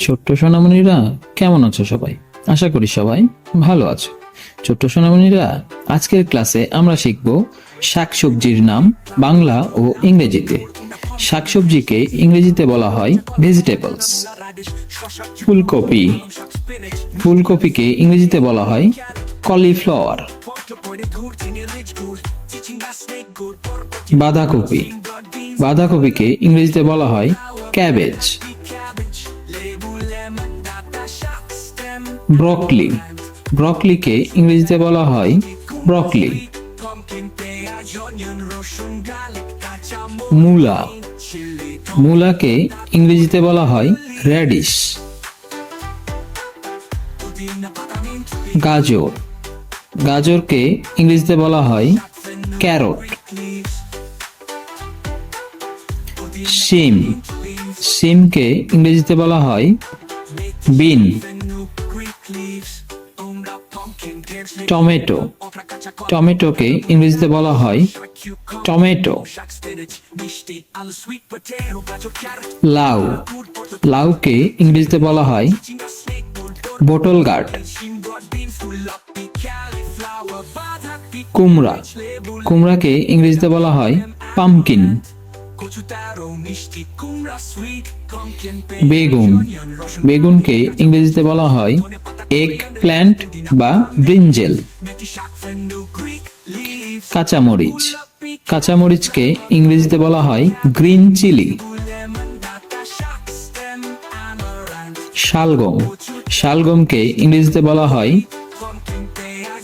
ছোট্ট সোনামণিরা কেমন আছো সবাই? আশা করি সবাই ভালো আছো। ছোট্ট সোনামণিরা, আজকের ক্লাসে আমরা শিখব শাকসবজির নাম বাংলা ও ইংরেজিতে। শাকসবজিকে ইংরেজিতে বলা হয় ভেজিটেবলস ফুলকপি। ফুলকপিকে ইংরেজিতে বলা হয় কলিফ্লাওয়ার বাঁধাকপি। বাঁধাকপিকে ইংরেজিতে বলা হয় ক্যাবেজ ব্রকলি। ব্রকলিকে ইংরেজিতে বলা হয় ব্রকলি। মূলা। মূলাকে ইংরেজিতে বলা হয় র্যাডিশ গাজর। গাজরকে ইংরেজিতে বলা হয় ক্যারট। শিম। শিমকে ইংরেজিতে বলা হয় বিন। টমেটো। টমেটোকে ইংরেজিতে বলা হয় টমেটো। লাউ। লাউকে ইংরেজিতে বলা হয় বোটল গার্ড। কুমড়া। কুমড়াকে ইংরেজিতে বলা হয় পামকিন। বেগুন। বেগুনকে ইংরেজিতে বলা হয় এগ প্ল্যান্ট বা ব্রিঞ্জেল কাঁচামরিচ। কাঁচামরিচকে ইংরেজিতে বলা হয় গ্রিন চিলি শালগম। শালগমকে ইংরেজিতে বলা হয়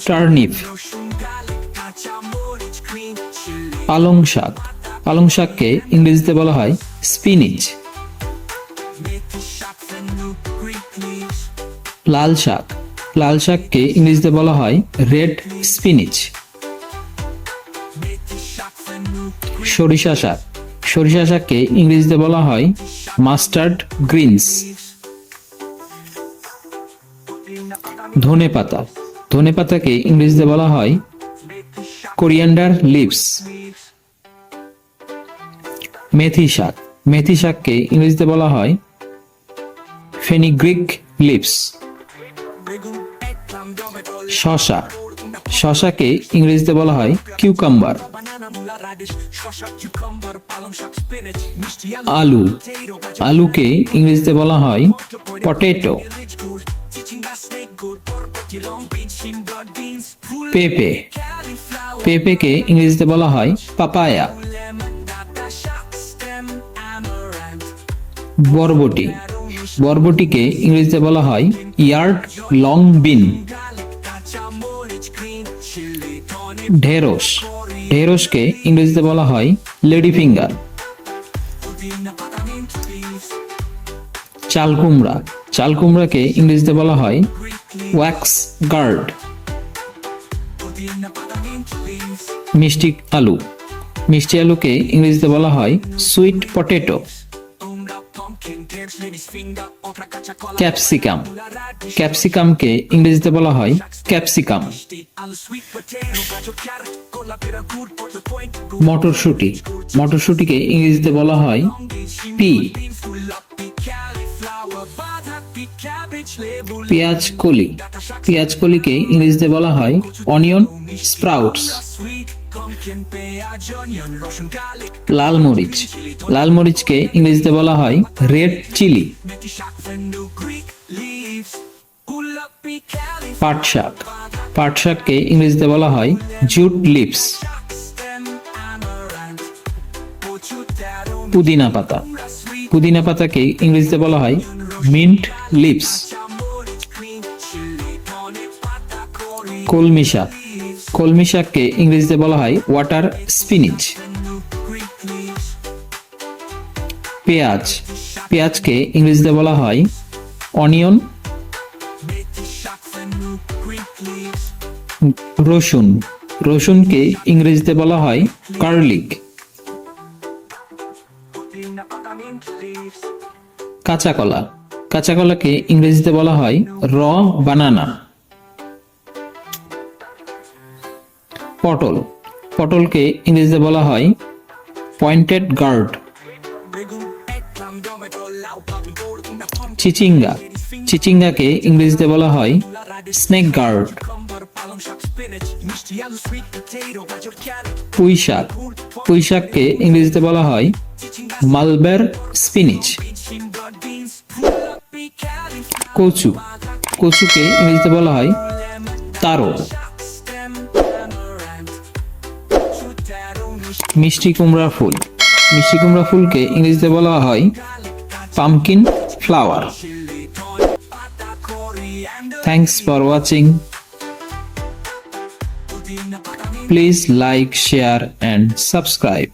টার্নিপ পালং শাক। পালং শাককে ইংরেজিতে বলা হয় স্পিনিচ। লাল শাক। লাল শাককে ইংরেজিতে বলা হয় রেড স্পিনিচ। সরিষা শাক। সরিষা শাককে ইংরেজিতে বলা হয় মাস্টার্ড গ্রিনস। ধনে পাতা। ধনে পাতাকে ইংরেজিতে বলা হয় কোরিয়ান্ডার লিভস। মেথি শাক। মেথি শাককে ইংরেজিতে বলা হয় ফেনিগ্রিক লিভস। শশা। শশাকে ইংরেজিতে বলা হয় কিউকাম্বার। আলু। আলুকে ইংরেজিতে বলা হয় পটেটো। পেঁপে। পেঁপেকে ইংরেজিতে বলা হয় পাপায়া। বরবটি। বরবটিকে ইংরেজিতে বলা হয় ইয়ার্ড লং বিন। ঢেঁড়স। ঢেঁড়সকে ইংরেজিতে বলা হয় লেডি ফিঙ্গার চাল কুমড়া চাল কুমড়াকে ইংরেজিতে বলা হয় ওয়াক্স গার্ড। মিষ্টি আলু। মিষ্টি আলুকে ইংরেজিতে বলা হয় সুইট পটেটো। ক্যাপসিকাম। ক্যাপসিকামকে ইংরেজিতে বলা হয় ক্যাপসিকাম। মটরশুঁটি। মটরশুঁটিকে ইংরেজিতে বলা হয় পি। পেঁয়াজ কলি পেঁয়াজ কলিকে ইংরেজিতে বলা হয় অনিয়ন স্প্রাউটস। লাল মরিচ। লাল মরিচকে ইংরেজিতে বলা হয় রেড চিলি। পাট শাক। পাট শাককে ইংরেজিতে বলা হয় জুট লিপস পুদিনা পাতা। পুদিনা পাতাকে ইংরেজিতে বলা হয় মিন্ট লিপস কলমি শাক। কলমি শাককে ইংরেজিতে বলা হয় ওয়াটার স্পিনিচ পেঁয়াজ, পেঁয়াজকে ইংরেজিতে বলা হয় অনিয়ন রসুন, রসুনকে ইংরেজিতে বলা হয় কার্লিক কাঁচা কলা, কাঁচা কলাকে ইংরেজিতে বলা হয় র বানানা পটল। পটলকে ইংরেজিতে বলা হয় পয়েন্টেড গার্ড চিচিঙ্গা। চিচিঙ্গাকে ইংরেজিতে বলা হয় স্নেক গার্ড পুঁই শাক পুঁই শাককে ইংরেজিতে বলা হয় মালবের স্পিনিচ কচু। কচুকে ইংরেজিতে বলা হয় তারো মিষ্টি কুমড়া ফুল। মিষ্টি কুমড়া ফুলকে ইংরেজিতে বলা হয় pumpkin flower thanks for watching please like share and subscribe